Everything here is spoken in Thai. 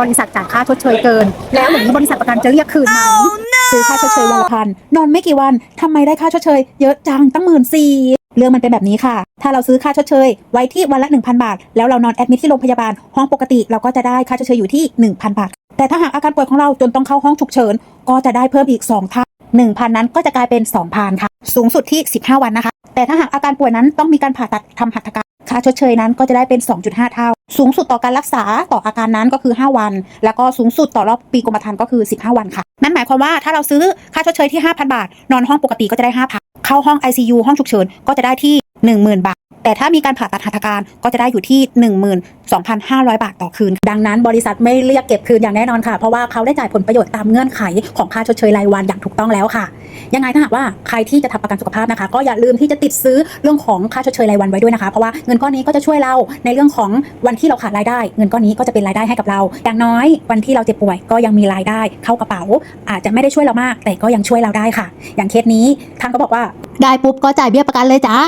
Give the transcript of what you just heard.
บริษัทจ่ายค่าชดเชยเกิน แล้วอย่างนี้บริษัทประกันจะเรียกคืนไหมซื้อค่าชดเชยวันละพันนอนไม่กี่วันทำไมได้ค่าชดเชยเยอะจังตั้งหมื่นสี่เรื่องมันเป็นแบบนี้ค่ะ ถ้าเราซื้อค่าชดเชย ไว้ที่วันละ 1,000 บาท แล้วเรานอนแอดมิทที่โรงพยาบาล ห้องปกติเราก็จะได้ค่าชดเชยอยู่ที่ 1,000 บาท แต่ถ้าหากอาการป่วยของเราจนต้องเข้าห้องฉุกเฉิน ก็จะได้เพิ่มอีก2เท่า1,000 นั้นก็จะกลายเป็น 2,000 ค่ะ สูงสุดที่ 15 วันนะคะ แต่ถ้าหากอาการป่วยนั้นต้องมีการผ่าตัดทำหัตถการ ค่าชดเชยนั้นก็จะได้เป็น 2.5 เท่า สูงสุดต่อการรักษาต่ออาการนั้นก็คือ 5 วัน แล้วก็สูงสุดต่อรอบปีกรมธรรม์ก็คือ 15 วันค่ะ นั่นหมายความว่าถ้าเราซื้อค่าชดเชยที่ 5,000 บาท นอนห้องปกติก็จะได้5,000เข้าห้อง ICU ห้องฉุกเฉินก็จะได้ที่ 10,000 บาท แต่ถ้ามีการผ่าตัดหัตถการก็จะได้อยู่ที่ 12,500 บาทต่อคืน ดังนั้นบริษัทไม่เรียกเก็บคืนอย่างแน่นอนค่ะ เพราะว่าเขาได้จ่ายผลประโยชน์ตามเงื่อนไขของค่าชดเชยรายวันอย่างถูกต้องแล้วค่ะ ยังไงถ้าหากว่าใครที่จะทำประกันสุขภาพนะคะ ก็อย่าลืมที่จะติดซื้อเรื่องของค่าชดเชยรายวันไว้ด้วยนะคะ เพราะว่าเงินก้อนนี้ก็จะช่วยเราในเรื่องของวันที่เราขาดรายได้ เงินก้อนนี้ก็จะเป็นรายได้ให้กับเรา อย่างน้อยวันที่เราเจ็บป่วยก็ยังมีรายได้เข้ากระเป๋า อาจจะไม่ได้ช่วยเรามาก แต่ก็ยังช่วยเราได้ค่ะ อย่างเคสนี้ทานก็บอกว่าได้ปุ๊บก็จ่ายเบี้ยประกันเลยจ้า